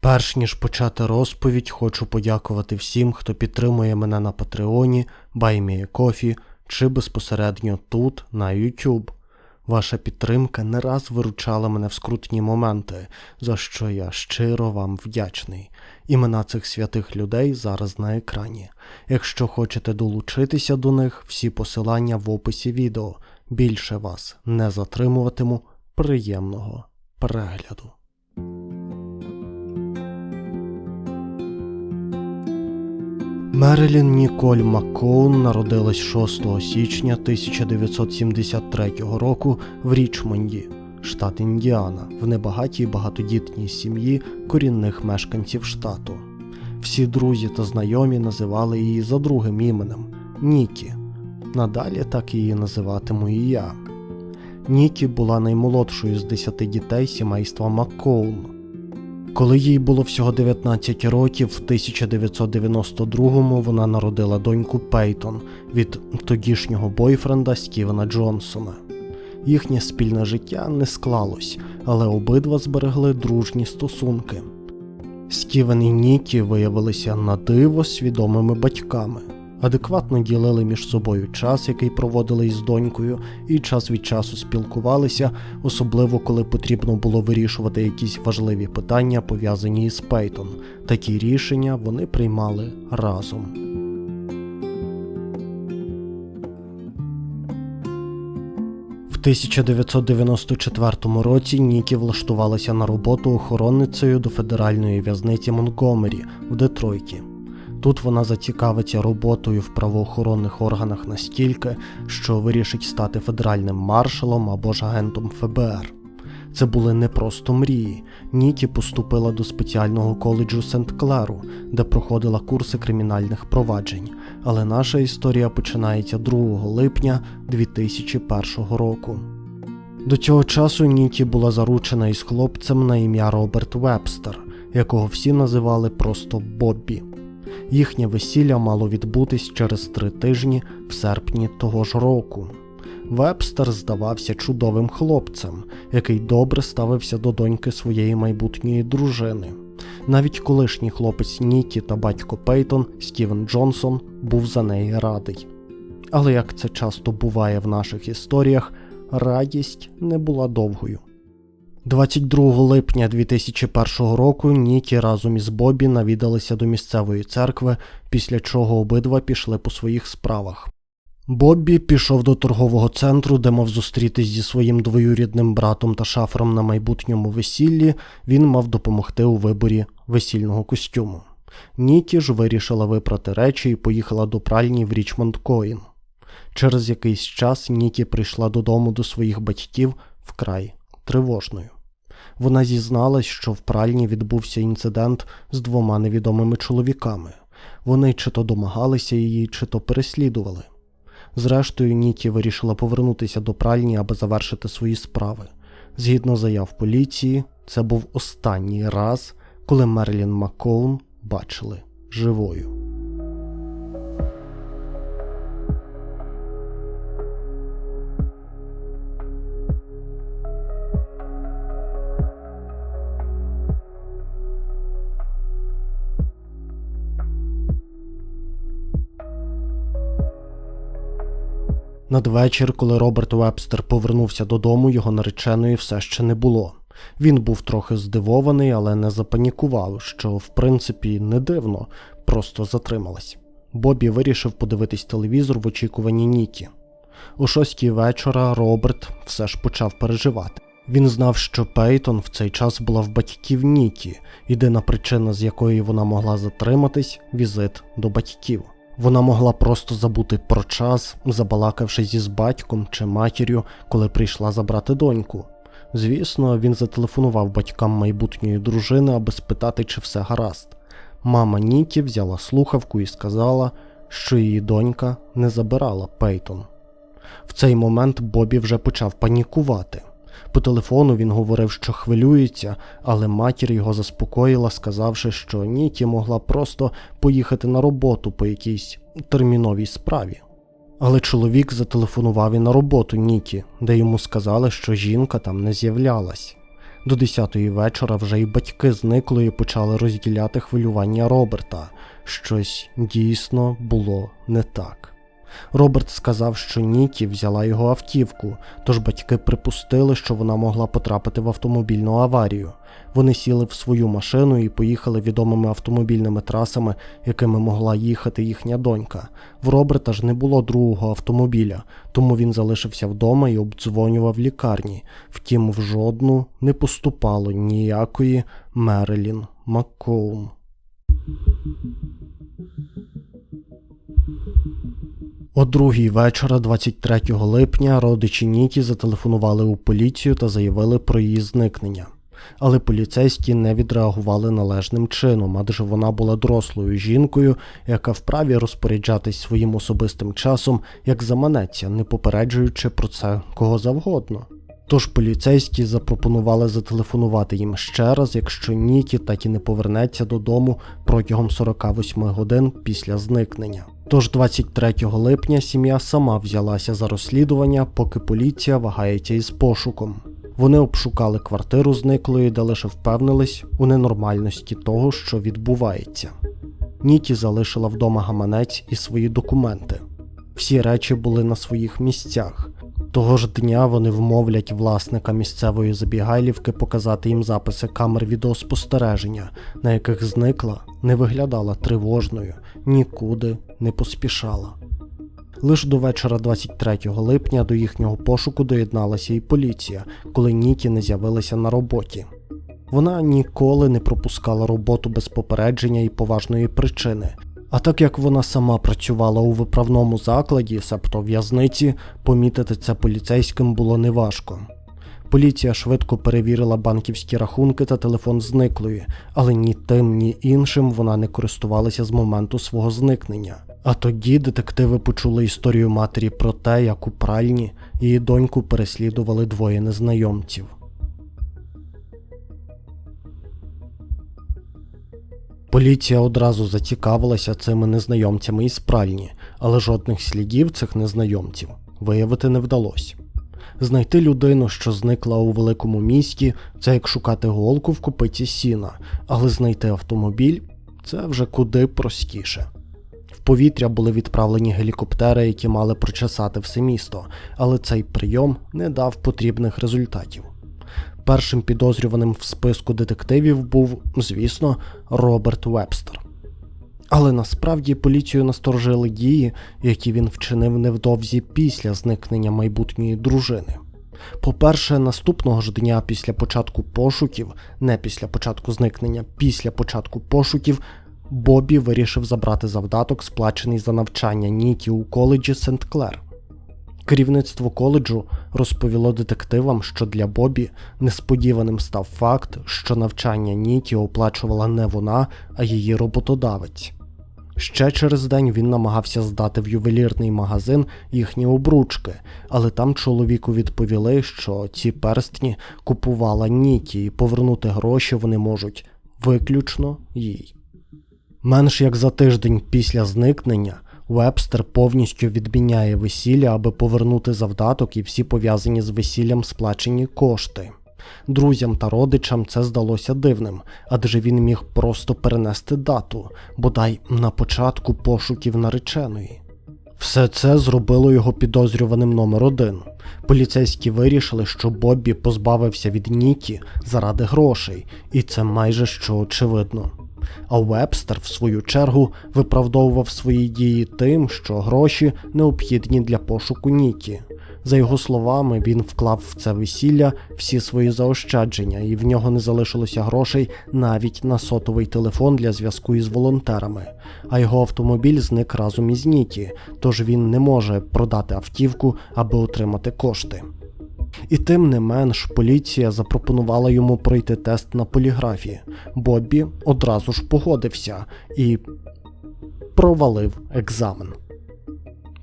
Перш ніж почати розповідь, хочу подякувати всім, хто підтримує мене на Патреоні, Кофі чи безпосередньо тут, на YouTube. Ваша підтримка не раз виручала мене в скрутні моменти, за що я щиро вам вдячний. Імена цих святих людей зараз на екрані. Якщо хочете долучитися до них, всі посилання в описі відео. Більше вас не затримуватиму. Приємного перегляду. Мерилін Ніколь Маккоун народилась 6 січня 1973 року в Річмонді, штат Індіана, в небагатій багатодітній сім'ї корінних мешканців штату. Всі друзі та знайомі називали її за другим іменем Нікі. Надалі так її називатиму і я. Нікі була наймолодшою з десяти дітей сімейства Маккоун. Коли їй було всього 19 років, в 1992-му вона народила доньку Пейтон від тодішнього бойфренда Стівена Джонсона. Їхнє спільне життя не склалось, але обидва зберегли дружні стосунки. Стівен і Нікі виявилися на диво свідомими батьками, адекватно ділили між собою час, який проводили із донькою, і час від часу спілкувалися, особливо коли потрібно було вирішувати якісь важливі питання, пов'язані із Пейтон. Такі рішення вони приймали разом. В 1994 році Нікі влаштувалася на роботу охоронницею до федеральної в'язниці Монтгомері в Детройті. Тут вона зацікавиться роботою в правоохоронних органах настільки, що вирішить стати федеральним маршалом або ж агентом ФБР. Це були не просто мрії. Нікі поступила до спеціального коледжу Сент-Клеру, де проходила курси кримінальних проваджень. Але наша історія починається 2 липня 2001 року. До цього часу Нікі була заручена із хлопцем на ім'я Роберт Вебстер, якого всі називали просто Боббі. Їхнє весілля мало відбутись через три тижні в серпні того ж року. Вебстер здавався чудовим хлопцем, який добре ставився до доньки своєї майбутньої дружини. Навіть колишній хлопець Нікі та батько Пейтон Стівен Джонсон був за неї радий. Але як це часто буває в наших історіях, радість не була довгою. 22 липня 2001 року Нікі разом із Бобі навідалися до місцевої церкви, після чого обидва пішли по своїх справах. Боббі пішов до торгового центру, де мав зустрітись зі своїм двоюрідним братом та шафером на майбутньому весіллі, він мав допомогти у виборі весільного костюму. Нікі ж вирішила випрати речі і поїхала до пральні в Річмонд Коїн. Через якийсь час Нікі прийшла додому до своїх батьків вкрай тривожною. Вона зізналась, що в пральні відбувся інцидент з двома невідомими чоловіками. Вони чи то домагалися її, чи то переслідували. Зрештою, Нікі вирішила повернутися до пральні, аби завершити свої справи. Згідно заяв поліції, це був останній раз, коли Мерлін Маккоун бачили живою. Надвечір, коли Роберт Вебстер повернувся додому, його нареченої все ще не було. Він був трохи здивований, але не запанікував, що в принципі не дивно, просто затрималась. Бобі вирішив подивитись телевізор в очікуванні Нікі. О шостій вечора Роберт все ж почав переживати. Він знав, що Пейтон в цей час була в батьків Нікі, єдина причина, з якої вона могла затриматись візит до батьків. Вона могла просто забути про час, забалакавшись із батьком чи матір'ю, коли прийшла забрати доньку. Звісно, він зателефонував батькам майбутньої дружини, аби спитати, чи все гаразд. Мама Нікі взяла слухавку і сказала, що її донька не забирала Пейтон. В цей момент Бобі вже почав панікувати. По телефону він говорив, що хвилюється, але матір його заспокоїла, сказавши, що Нікі могла просто поїхати на роботу по якійсь терміновій справі. Але чоловік зателефонував і на роботу Нікі, де йому сказали, що жінка там не з'являлась. До 10-ї вечора вже й батьки зниклої почали розділяти хвилювання Роберта. Щось дійсно було не так. Роберт сказав, що Нікі взяла його автівку, тож батьки припустили, що вона могла потрапити в автомобільну аварію. Вони сіли в свою машину і поїхали відомими автомобільними трасами, якими могла їхати їхня донька. В Роберта ж не було другого автомобіля, тому він залишився вдома і обдзвонював лікарні. Втім, в жодну не поступало ніякої Мерелін Маккоум. О другій вечора, 23 липня, родичі Нікі зателефонували у поліцію та заявили про її зникнення. Але поліцейські не відреагували належним чином, адже вона була дорослою жінкою, яка вправі розпоряджатись своїм особистим часом, як заманеться, не попереджуючи про це кого завгодно. Тож поліцейські запропонували зателефонувати їм ще раз, якщо Нікі так і не повернеться додому протягом 48 годин після зникнення. Тож 23 липня сім'я сама взялася за розслідування, поки поліція вагається із пошуком. Вони обшукали квартиру зниклої, де лише впевнились у ненормальності того, що відбувається. Нікі залишила вдома гаманець і свої документи. Всі речі були на своїх місцях. Того ж дня вони вмовлять власника місцевої забігайлівки показати їм записи камер відеоспостереження, на яких зникла, не виглядала тривожною, нікуди не поспішала. Лише до вечора 23 липня до їхнього пошуку доєдналася і поліція, коли Нікі не з'явилася на роботі. Вона ніколи не пропускала роботу без попередження і поважної причини. А так як вона сама працювала у виправному закладі, себто в'язниці, помітити це поліцейським було неважко. Поліція швидко перевірила банківські рахунки та телефон зниклої, але ні тим, ні іншим вона не користувалася з моменту свого зникнення. А тоді детективи почули історію матері про те, як у пральні її доньку переслідували двоє незнайомців. Поліція одразу зацікавилася цими незнайомцями із пральні, але жодних слідів цих незнайомців виявити не вдалося. Знайти людину, що зникла у великому місті, це як шукати голку в копиці сіна, але знайти автомобіль це вже куди простіше. Повітря були відправлені гелікоптери, які мали прочесати все місто, але цей прийом не дав потрібних результатів. Першим підозрюваним в списку детективів був, звісно, Роберт Вебстер. Але насправді поліцію насторожили дії, які він вчинив невдовзі після зникнення майбутньої дружини. По-перше, наступного ж дня після початку пошуків, не після початку зникнення, після початку пошуків, Бобі вирішив забрати завдаток, сплачений за навчання Нікі у коледжі Сент Клер. Керівництво коледжу розповіло детективам, що для Бобі несподіваним став факт, що навчання Нікі оплачувала не вона, а її роботодавець. Ще через день він намагався здати в ювелірний магазин їхні обручки, але там чоловіку відповіли, що ці перстні купувала Нікі, і повернути гроші вони можуть виключно їй. Менш як за тиждень після зникнення Вебстер повністю відміняє весілля, аби повернути завдаток і всі пов'язані з весіллям сплачені кошти. Друзям та родичам це здалося дивним, адже він міг просто перенести дату, бодай на початку пошуків нареченої. Все це зробило його підозрюваним номер один. Поліцейські вирішили, що Боббі позбавився від Нікі заради грошей, і це майже що очевидно. А Вебстер, в свою чергу, виправдовував свої дії тим, що гроші необхідні для пошуку Нікі. За його словами, він вклав в це весілля всі свої заощадження, і в нього не залишилося грошей навіть на сотовий телефон для зв'язку із волонтерами. А його автомобіль зник разом із Нікі, тож він не може продати автівку, аби отримати кошти. І тим не менш поліція запропонувала йому пройти тест на поліграфі. Боббі одразу ж погодився і провалив екзамен.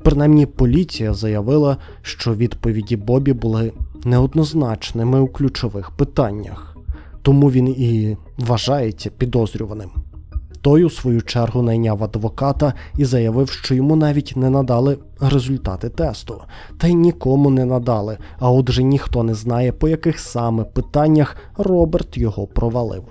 Принаймні поліція заявила, що відповіді Бобі були неоднозначними у ключових питаннях, тому він і вважається підозрюваним. Той, у свою чергу, найняв адвоката і заявив, що йому навіть не надали результати тесту, та й нікому не надали. А отже, ніхто не знає, по яких саме питаннях Роберт його провалив.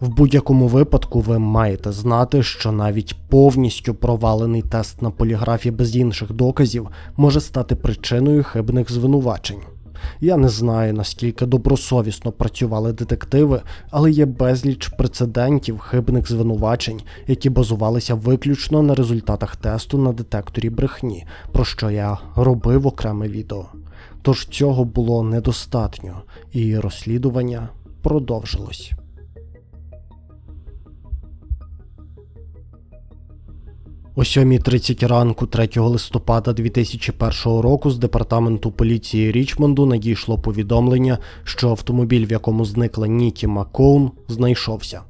В будь-якому випадку ви маєте знати, що навіть повністю провалений тест на поліграфі без інших доказів може стати причиною хибних звинувачень. Я не знаю, наскільки добросовісно працювали детективи, але є безліч прецедентів хибних звинувачень, які базувалися виключно на результатах тесту на детекторі брехні, про що я робив окреме відео. Тож цього було недостатньо, і розслідування продовжилось. О 7.30 ранку 3 листопада 2001 року з департаменту поліції Річмонду надійшло повідомлення, що автомобіль, в якому зникла Нікі Маккоун, знайшовся.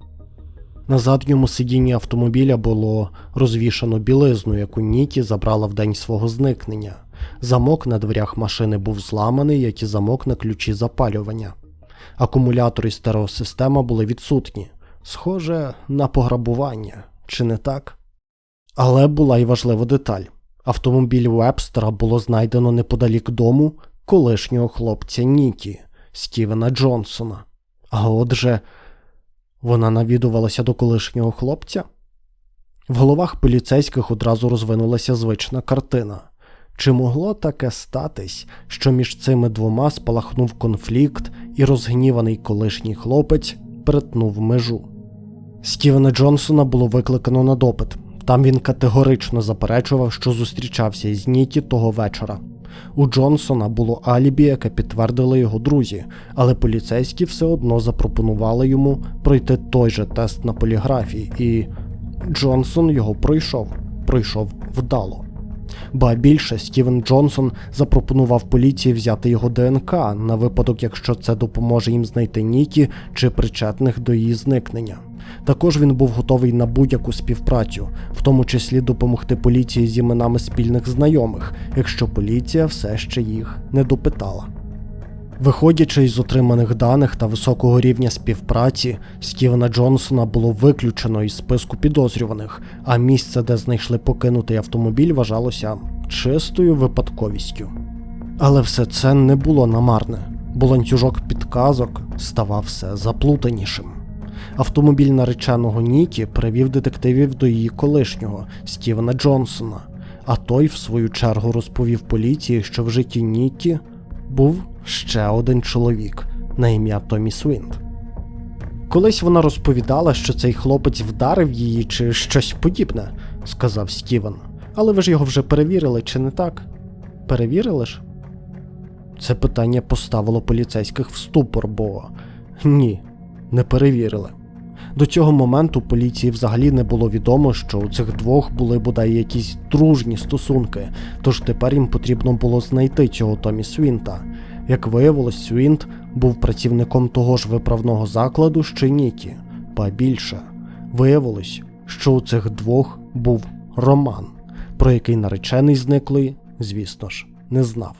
На задньому сидінні автомобіля було розвішано білизну, яку Нікі забрала в день свого зникнення. Замок на дверях машини був зламаний, як і замок на ключі запалювання. Акумулятор і стереосистема були відсутні. Схоже на пограбування, чи не так? Але була й важлива деталь. Автомобіль Вебстера було знайдено неподалік дому колишнього хлопця Нікі Стівена Джонсона. А отже, вона навідувалася до колишнього хлопця? В головах поліцейських одразу розвинулася звична картина. Чи могло таке статись, що між цими двома спалахнув конфлікт, і розгніваний колишній хлопець перетнув межу? Стівена Джонсона було викликано на допит. Там він категорично заперечував, що зустрічався із Нікі того вечора. У Джонсона було алібі, яке підтвердили його друзі, але поліцейські все одно запропонували йому пройти той же тест на поліграфії, і Джонсон його пройшов, пройшов вдало. Ба більше Стівен Джонсон запропонував поліції взяти його ДНК на випадок, якщо це допоможе їм знайти Нікі чи причетних до її зникнення. Також він був готовий на будь-яку співпрацю, в тому числі допомогти поліції з іменами спільних знайомих, якщо поліція все ще їх не допитала. Виходячи із отриманих даних та високого рівня співпраці, Стівена Джонсона було виключено із списку підозрюваних, а місце, де знайшли покинутий автомобіль, вважалося чистою випадковістю. Але все це не було намарне, бо ланцюжок підказок ставав все заплутанішим. Автомобіль нареченого Нікі привів детективів до її колишнього Стівена Джонсона, а той, в свою чергу, розповів поліції, що в житті Нікі був ще один чоловік на ім'я Томі Свінт. Колись вона розповідала, що цей хлопець вдарив її чи щось подібне, сказав Стівен. Але ви ж його вже перевірили, чи не так? Перевірили ж? Це питання поставило поліцейських в ступор, бо ні, не перевірили. До цього моменту поліції взагалі не було відомо, що у цих двох були бодай якісь дружні стосунки, тож тепер їм потрібно було знайти цього Томі Свінта. Як виявилось, Свінт був працівником того ж виправного закладу, й Нікі, ба більше. Виявилось, що у цих двох був роман, про який наречений зниклий, звісно ж, не знав.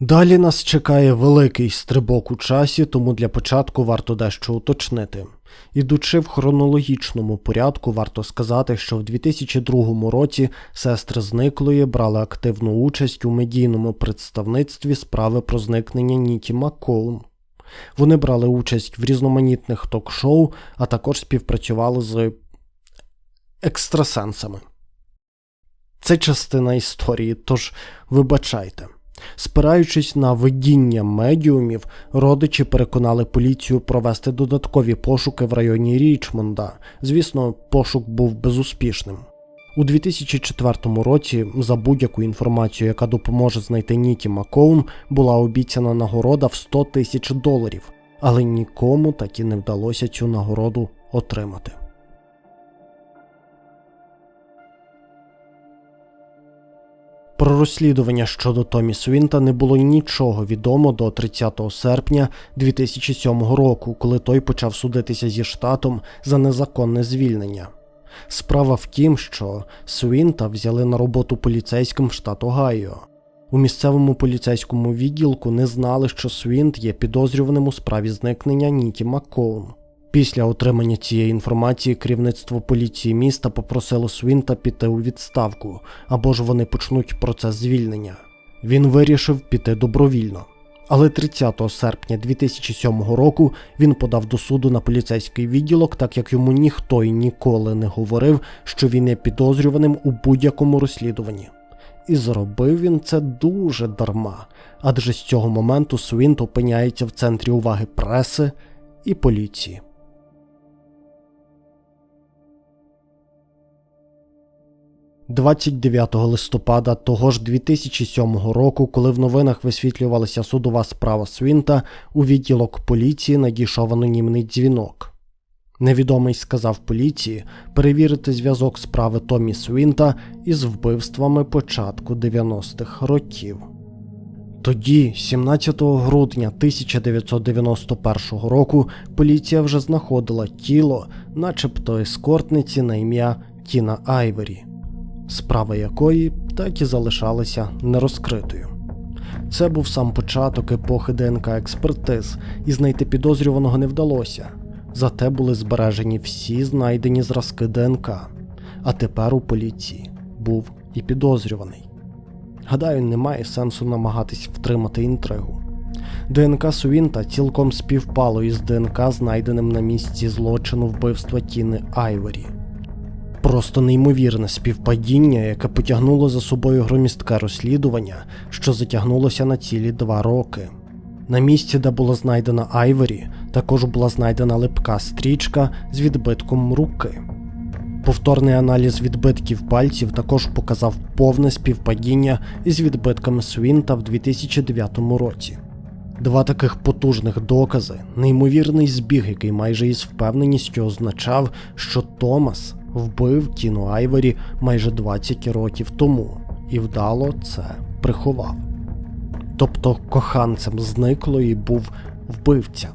Далі нас чекає великий стрибок у часі, тому для початку варто дещо уточнити. Ідучи в хронологічному порядку, варто сказати, що в 2002 році сестри зниклої брали активну участь у медійному представництві справи про зникнення Нікі Маккоун. Вони брали участь в різноманітних ток-шоу, а також співпрацювали з екстрасенсами. Це частина історії, тож вибачайте. Спираючись на видіння медіумів, родичі переконали поліцію провести додаткові пошуки в районі Річмонда. Звісно, пошук був безуспішним. У 2004 році за будь-яку інформацію, яка допоможе знайти Нікі Макоун, була обіцяна нагорода в 100 тисяч доларів, але нікому так і не вдалося цю нагороду отримати. Про розслідування щодо Томі Свінта не було нічого відомо до 30 серпня 2007 року, коли той почав судитися зі штатом за незаконне звільнення. Справа в тім, що Свінта взяли на роботу поліцейським в штат Огайо. У місцевому поліцейському відділку не знали, що Свінт є підозрюваним у справі зникнення Нікі Маккоун. Після отримання цієї інформації керівництво поліції міста попросило Свінта піти у відставку, або ж вони почнуть процес звільнення. Він вирішив піти добровільно. Але 30 серпня 2007 року він подав до суду на поліцейський відділок, так як йому ніхто і ніколи не говорив, що він є підозрюваним у будь-якому розслідуванні. І зробив він це дуже дарма, адже з цього моменту Свінт опиняється в центрі уваги преси і поліції. – 29 листопада того ж 2007 року, коли в новинах висвітлювалася судова справа Свінта, у відділок поліції надійшов анонімний дзвінок. Невідомий сказав поліції перевірити зв'язок справи Томі Свінта із вбивствами початку 90-х років. Тоді, 17 грудня 1991 року, поліція вже знаходила тіло, начебто ескортниці на ім'я Тіна Айвері, справа якої так і залишалася нерозкритою. Це був сам початок епохи ДНК експертиз, і знайти підозрюваного не вдалося. Зате були збережені всі знайдені зразки ДНК. А тепер у поліції був і підозрюваний. Гадаю, немає сенсу намагатись втримати інтригу. ДНК Сувінта цілком співпало із ДНК, знайденим на місці злочину вбивства Тіни Айвері. Просто неймовірне співпадіння, яке потягнуло за собою громістке розслідування, що затягнулося на цілі два роки. На місці, де було знайдено Айвері, також була знайдена липка стрічка з відбитком руки. Повторний аналіз відбитків пальців також показав повне співпадіння із відбитками Свінта в 2009 році. Два таких потужних докази, неймовірний збіг, який майже із впевненістю означав, що Томас вбив Тіну Айвері майже 20 років тому і вдало це приховав. Тобто коханцем зниклої був вбивця.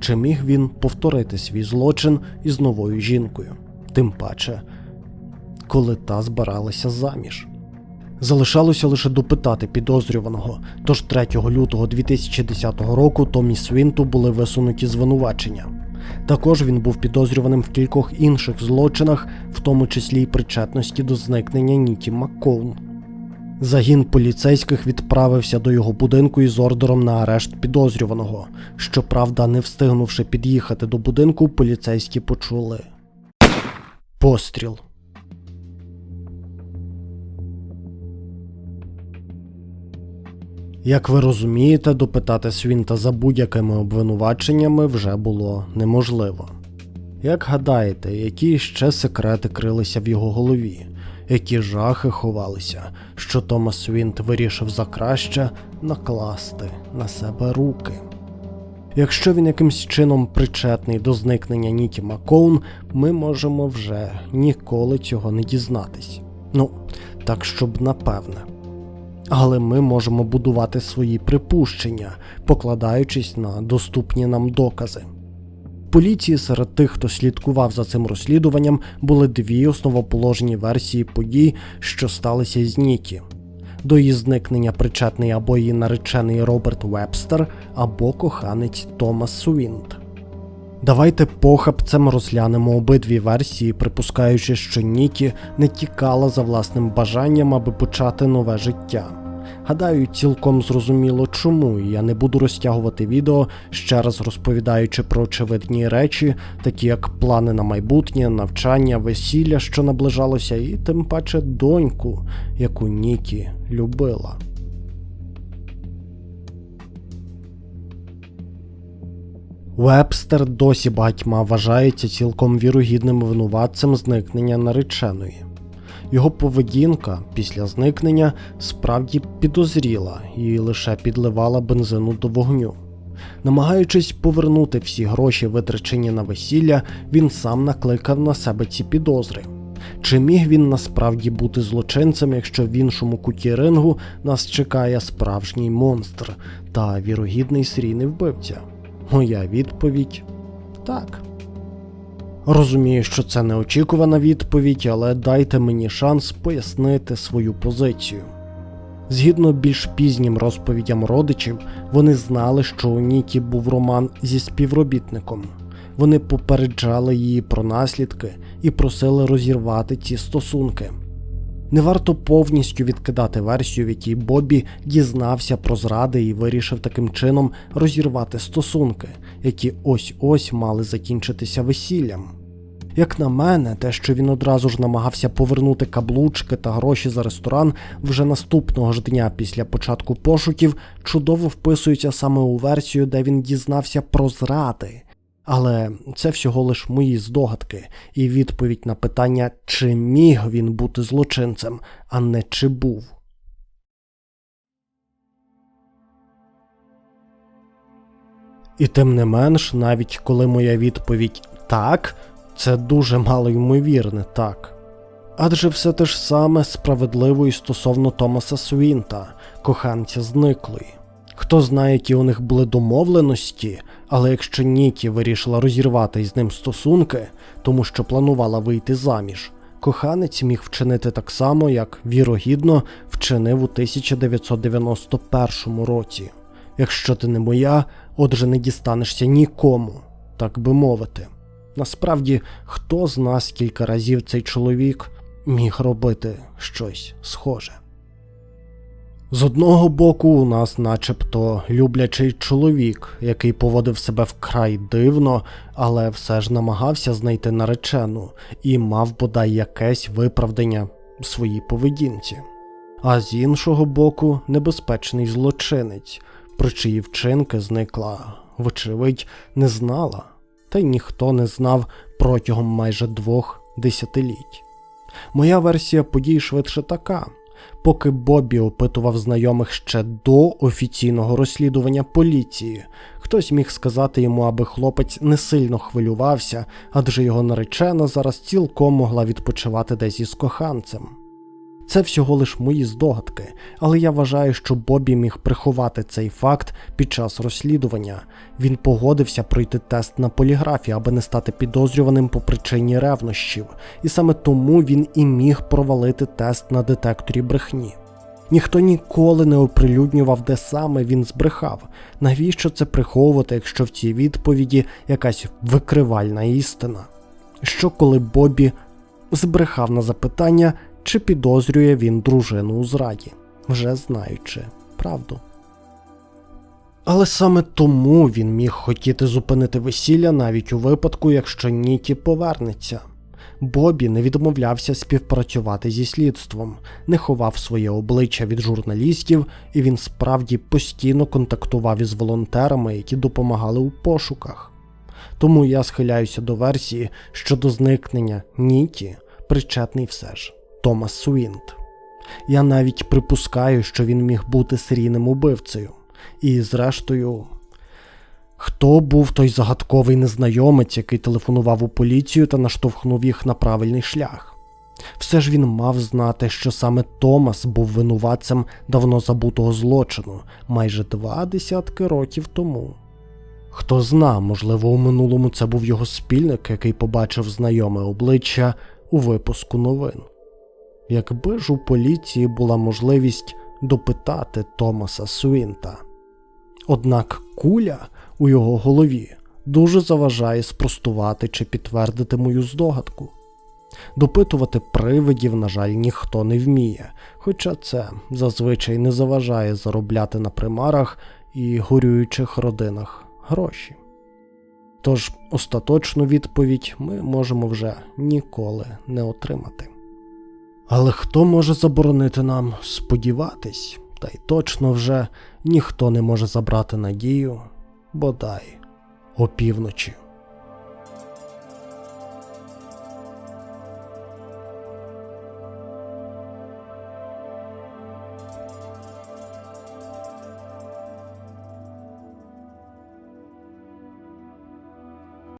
Чи міг він повторити свій злочин із новою жінкою? Тим паче, коли та збиралася заміж. Залишалося лише допитати підозрюваного, тож 3 лютого 2010 року Томі Свінту були висунуті звинувачення. Також він був підозрюваним в кількох інших злочинах, в тому числі й причетності до зникнення Ніті Маккоун. Загін поліцейських відправився до його будинку із ордером на арешт підозрюваного. Щоправда, не встигнувши під'їхати до будинку, поліцейські почули постріл. Як ви розумієте, допитати Свінта за будь-якими обвинуваченнями вже було неможливо. Як гадаєте, які ще секрети крилися в його голові, які жахи ховалися, що Томас Свінт вирішив за краще накласти на себе руки? Якщо він якимсь чином причетний до зникнення Нікі Макоун, ми можемо вже ніколи цього не дізнатись. Ну, так щоб напевне. Але ми можемо будувати свої припущення, покладаючись на доступні нам докази. Поліції серед тих, хто слідкував за цим розслідуванням, були дві основоположні версії подій, що сталися з Нікі. До її зникнення причетний або її наречений Роберт Вебстер, або коханець Томас Суінт. Давайте похапцем розглянемо обидві версії, припускаючи, що Нікі не тікала за власним бажанням, аби почати нове життя. Гадаю, цілком зрозуміло чому, і я не буду розтягувати відео, ще раз розповідаючи про очевидні речі, такі як плани на майбутнє, навчання, весілля, що наближалося, і тим паче доньку, яку Нікі любила. Вебстер досі багатьма вважається цілком вірогідним винуватцем зникнення нареченої. Його поведінка після зникнення справді підозріла і лише підливала бензину до вогню. Намагаючись повернути всі гроші, витрачені на весілля, він сам накликав на себе ці підозри. Чи міг він насправді бути злочинцем, якщо в іншому куті рингу нас чекає справжній монстр та вірогідний серійний вбивця? Моя відповідь так. Розумію, що це неочікувана відповідь, але дайте мені шанс пояснити свою позицію. Згідно більш пізнім розповідям родичів, вони знали, що у Нікі був роман зі співробітником. Вони попереджали її про наслідки і просили розірвати ці стосунки. Не варто повністю відкидати версію, в якій Бобі дізнався про зради і вирішив таким чином розірвати стосунки, які ось ось мали закінчитися весіллям. Як на мене, те, що він одразу ж намагався повернути каблучки та гроші за ресторан вже наступного ж дня після початку пошуків, чудово вписується саме у версію, де він дізнався про зради. Але це всього лиш мої здогадки і відповідь на питання, чи міг він бути злочинцем, а не чи був. І тим не менш, навіть коли моя відповідь так, це дуже мало ймовірне так. Адже все те ж саме справедливо і стосовно Томаса Свінта, коханця зниклої. Хто знає, які у них були домовленості, але якщо Нікі вирішила розірвати із ним стосунки, тому що планувала вийти заміж, коханець міг вчинити так само, як вірогідно вчинив у 1991 році. Якщо ти не моя, отже не дістанешся нікому, так би мовити. Насправді, хто з нас кілька разів цей чоловік міг робити щось схоже. З одного боку, у нас, начебто, люблячий чоловік, який поводив себе вкрай дивно, але все ж намагався знайти наречену і мав бодай якесь виправдання своїй поведінці. А з іншого боку, небезпечний злочинець, про чиї вчинки зникла, вочевидь, не знала, та й ніхто не знав протягом майже двох десятиліть. Моя версія подій швидше така. Поки Бобі опитував знайомих ще до офіційного розслідування поліції, хтось міг сказати йому, аби хлопець не сильно хвилювався, адже його наречена зараз цілком могла відпочивати десь із коханцем. Це всього лиш мої здогадки, але я вважаю, що Бобі міг приховати цей факт під час розслідування. Він погодився пройти тест на поліграфі, аби не стати підозрюваним по причині ревнощів, і саме тому він і міг провалити тест на детекторі брехні. Ніхто ніколи не оприлюднював, де саме він збрехав. Навіщо це приховувати, якщо в цій відповіді якась викривальна істина? Що коли Бобі збрехав на запитання, чи підозрює він дружину у зраді, вже знаючи правду. Але саме тому він міг хотіти зупинити весілля навіть у випадку, якщо Нікі повернеться. Бобі не відмовлявся співпрацювати зі слідством, не ховав своє обличчя від журналістів, і він справді постійно контактував із волонтерами, які допомагали у пошуках. Тому я схиляюся до версії, що до зникнення Нікі причетний все ж. Томас Суінт. Я навіть припускаю, що він міг бути серійним убивцею. І, зрештою, хто був той загадковий незнайомець, який телефонував у поліцію та наштовхнув їх на правильний шлях? Все ж він мав знати, що саме Томас був винуватцем давно забутого злочину майже два десятки років тому. Хто зна, можливо, у минулому це був його спільник, який побачив знайоме обличчя у випуску новин. Якби ж у поліції була можливість допитати Томаса Суінта. Однак куля у його голові дуже заважає спростувати чи підтвердити мою здогадку. Допитувати привидів, на жаль, ніхто не вміє, хоча це зазвичай не заважає заробляти на примарах і горюючих родинах гроші. Тож остаточну відповідь ми можемо вже ніколи не отримати. Але хто може заборонити нам сподіватись, та й точно вже ніхто не може забрати надію, бодай опівночі.